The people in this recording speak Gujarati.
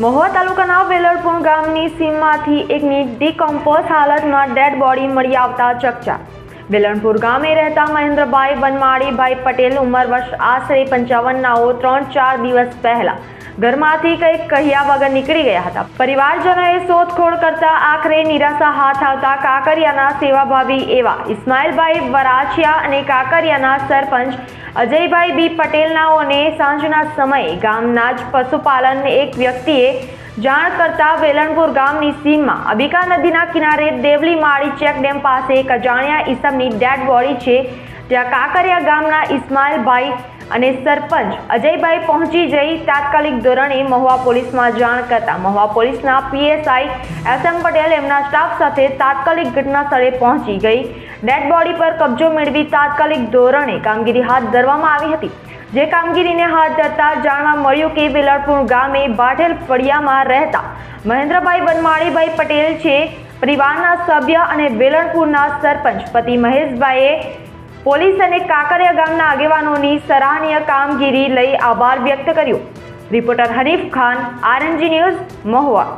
મહુવા તાલુકાના વેલણપુર ગામની સીમમાંથી એકની ડીકમ્પોઝ હાલતમાં ડેડ બોડી મળી આવતા ચકચાર. વેલણપુર ગામે રહેતા મહેન્દ્રભાઈ વનમાળીભાઈ પટેલ ઉંમર વર્ષ આશરે પંચાવનનાઓ ત્રણ ચાર દિવસ પહેલા ઘરમાંથી કંઈક કહ્યા વગર નીકળી ગયા હતા. પરિવારજનોએ શોધખોળ કરતા આખરે નિરાશા હાથ આવતા કાકરિયાના સેવાભાવી એવા ઇસ્માઇલભાઈ વરાછિયા અને કાકરિયાના સરપંચ અજયભાઈ બી પટેલનાઓને સાંજના સમયે ગામના જ પશુપાલન એક વ્યક્તિએ જાણ કરતા વેલણપુર ગામની સીમમાં અબિકા નદીના કિનારે દેવલી માળી ચેકડેમ પાસે એક અજાણ્યા ઈસમની ડેડ બોડી છે. ત્યાં કાંકરિયા ગામના ઇસ્માઇલભાઈ અને સરપંચ અજયભાઈ પહોંચી જઈ તાત્કાલિક ધોરણે મહુવા પોલીસમાં જાણ કરતા મહુવા પોલીસના પીએસઆઈ એસ એમ પટેલ એમના સ્ટાફ સાથે તાત્કાલિક ઘટના સ્થળે પહોંચી ગઈ. ડેડ બોડી પર કબજો મેળવી તાત્કાલિક ધોરણે કામગીરી હાથ ધરવામાં આવી હતી. જે કામગીરીને હાથ ધરતા જાણવા મળ્યું કે વેલણપુર ગામે બાઠેલ ફળિયામાં રહેતા મહેન્દ્રભાઈ વનમાળીભાઈ પટેલ છે. પરિવારના સભ્ય અને વેલણપુરના સરપંચ પતિ મહેશભાઈએ પોલીસ અને કાકરિયા ગામના આગેવાનોની સરાહનીય કામગીરી લઈ આભાર વ્યક્ત કર્યો. Reporter Hanif Khan, RNG news, Mahuva.